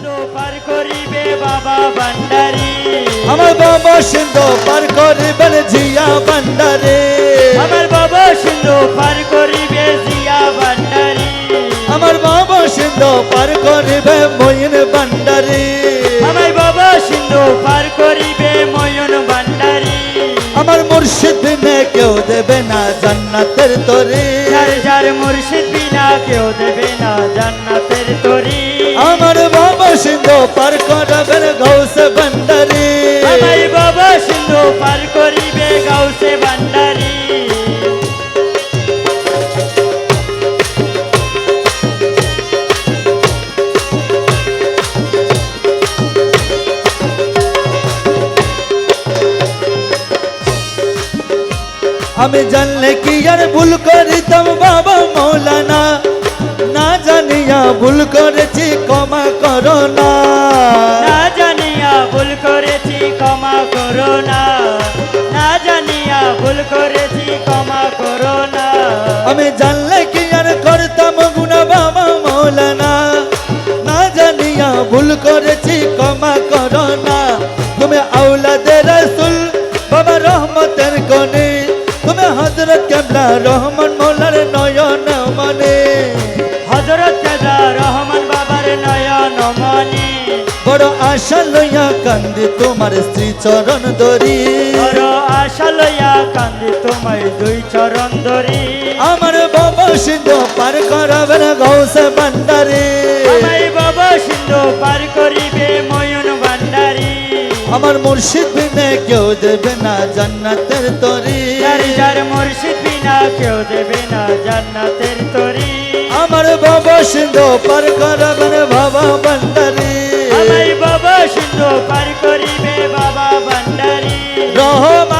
সিন্ধু পার করিবে বাবা ভান্ডারি। আমার বাবা সিন্ধু পার করিবেন জিয়া ভান্ডারে। আমার বাবা সিন্ধু পার করিবে জিয়া ভান্ডারি। আমার বাবা সিন্ধু পার করিবে মইন ভান্ডারে। আমার বাবা সিন্ধু পার করিবে ময়ন ভান্ডারি। আমার মুর্শিদ বিনে কেউ দেবে না জান্নাতের তরে। যার যার মুর্শিদ বিনা কেউ দেবে না জান্নাতের পার করাবেন গৌসে ভান্ডারে আমার বাবা সিন্ধু পার করিবে গাউসে ভান্ডারি আমি জানলে কি আর ভুল করিতাম বাবা মৌলানা? না জানিয়া ভুল করেছি ক্ষমা করো না। না জানিয়া ভুল করেছি ক্ষমা করো না। না জানিয়া ভুল করেছি ক্ষমা করো না। আমি জানলে কি আর করতাম গুনা বাবা মৌলানা। না জানিয়া ভুল করেছি ক্ষমা করো না। তুমি আউলাদের রসুল বাবা রহমতের কনে তুমি হজরত কেবলা রহমান মৌলার বড় আশা লইয়া কান্দি তোমার শ্রী চরণ দরি বড় আশা লইয়া কান্দি তোমায় দুই চরণ ধরি। আমার বাবা সিন্ধু পার করাবেন গৌসে ভান্ডারে। আমায় বাবা সিন্ধু পার করিবে ময়ূন ভান্ডারি। আমার মুর্শিদ বিনে কেউ দেবে না জান্নাতের তরি। যার মুর্শিদ বিনা কেউ দেবে না জান্নাতের তরি। আমার বাবা সিন্ধু পার করাবেন বাবা ভান্ডারে। পার করিবে বাবা ভান্ডারি। রহমান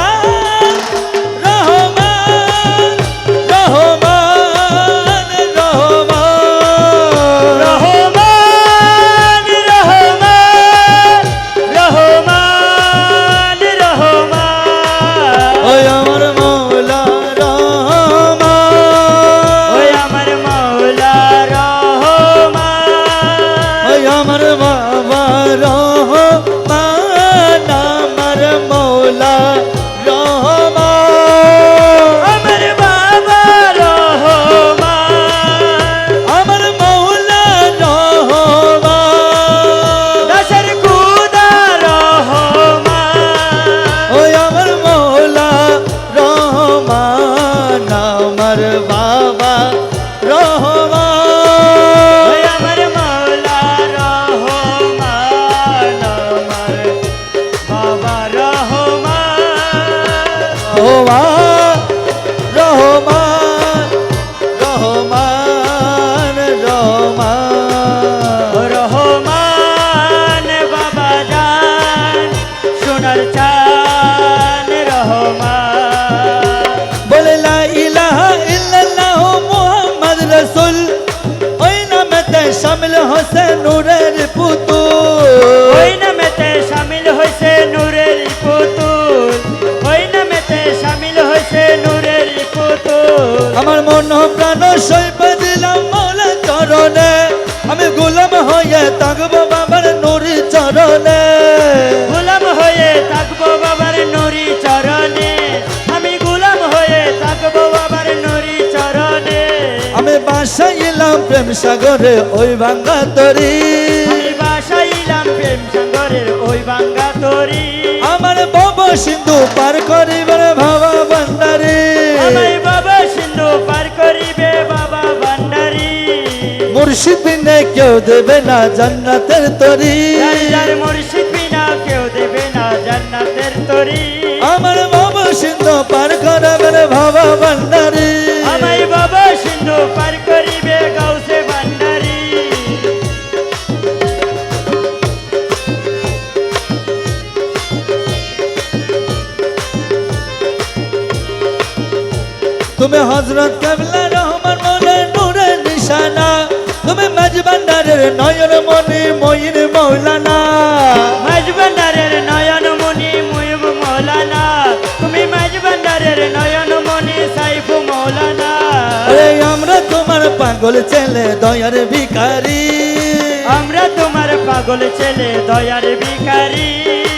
হসে নূরের পুতুল। ওই নামেতে সামিল হয়েছে নূরের পুতুল। ওই নামেতে সামিল হয়েছে নূরের পুতুল। আমার মন প্রাণ সৈব প্রেম সাগরে ওই ভাঙ্গা তরি। আমি বাসাইলাম প্রেম সাগরের ওই বাঙ্গা তরি। আমার বব সিন্ধু পার করিবার ভাবা ভান্ডারি। বাবা সিন্ধু পার করিবে বাবা ভান্ডারি। মুর্শিদ বিনে কেউ দেবে না জান্নাতের তরি। মুর্শিদ বিনা কেউ দেবে না জান্নাতের তরি। আমার বব সিন্ধু পার করাবেন ভাবা ভান্ডারি। তুমি হজরত কেবলা রহমান মনে নূরের নিশানা। তুমি মাজবান্ডারের নয়ন মনি ময়ূর মৌলানা। মাজবান্ডারের নয়ন মনি ময়ূর মৌলানা। তুমি মাজবান্ডারের নয়ন মনি সাইফু মৌলানা। আরে আমরা তোমার পাগল ছেলে দয়ার ভিকারি আমরা তোমার পাগল ছেলে দয়ার ভিকারি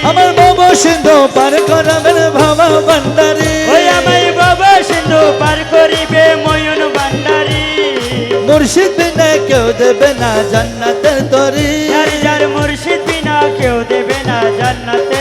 আমার বাবা সিন্ধু পার করাবেন ভাবা বান্দারি মুর্শিদ বিনা কেউ দেবে না জান্নাতের তরি যার মুর্শিদ বিনা কেউ দেবে না জান্নাত